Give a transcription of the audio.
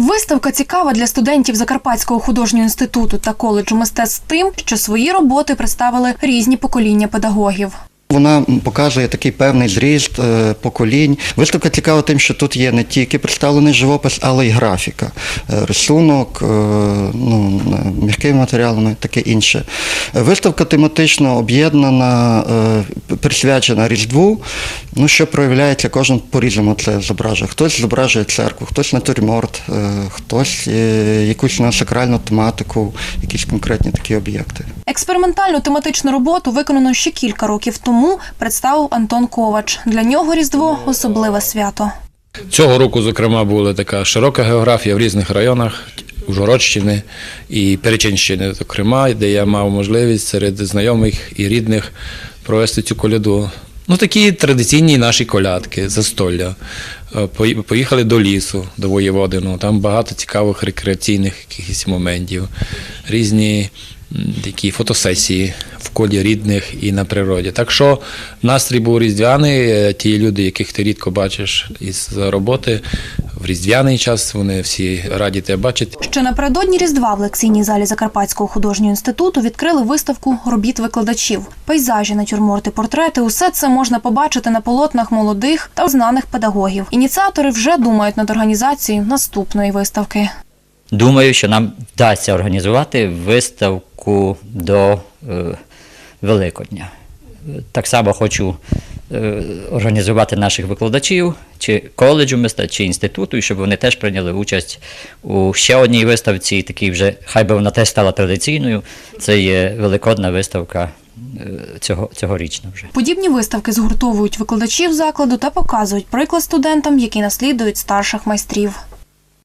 Виставка цікава для студентів Закарпатського художнього інституту та коледжу мистецтв тим, що свої роботи представили різні покоління педагогів. Вона показує такий певний зріст е, поколінь. Виставка цікава тим, що тут є не тільки представлений живопис, але й графіка, Е, рисунок, е, ну, м'який матеріал, ну, і таке інше. Виставка тематично об'єднана, присвячена Різдву, ну, що проявляється, кожен по-різному це зображує. Хтось зображує церкву, хтось натюрморт, хтось якусь на сакральну тематику, якісь конкретні такі об'єкти. Експериментальну тематичну роботу виконано ще кілька років тому. Представив Антон Ковач. Для нього Різдво особливе свято. Цього року, зокрема, була така широка географія в різних районах Ужгородщини і Перечинщини, зокрема, де я мав можливість серед знайомих і рідних провести цю коляду. Ну, такі традиційні наші колядки, застолля. Е, Поїхали до лісу, до Воєводину. Там багато цікавих рекреаційних якихось моментів, різні такі фотосесії в колі рідних і на природі. Так що настрій був різдвяний. Е, Ті люди, яких ти рідко бачиш із роботи, в різдвяний час вони всі раді тебе бачити. Ще напередодні Різдва в лекційній залі Закарпатського художнього інституту відкрили виставку робіт викладачів. Пейзажі, натюрморти, портрети усе це можна побачити на полотнах молодих та знаних педагогів. Ініціатори вже думають над організацією наступної виставки. Думаю, що нам вдасться організувати виставку до е, Великодня. Так само хочу е, організувати наших викладачів, чи коледжу мистецтв, чи інституту, і щоб вони теж прийняли участь у ще одній виставці, такій вже, хай би вона теж стала традиційною. Це є великодна виставка е, цього, цьогорічна вже. Подібні виставки згуртовують викладачів закладу та показують приклад студентам, які наслідують старших майстрів.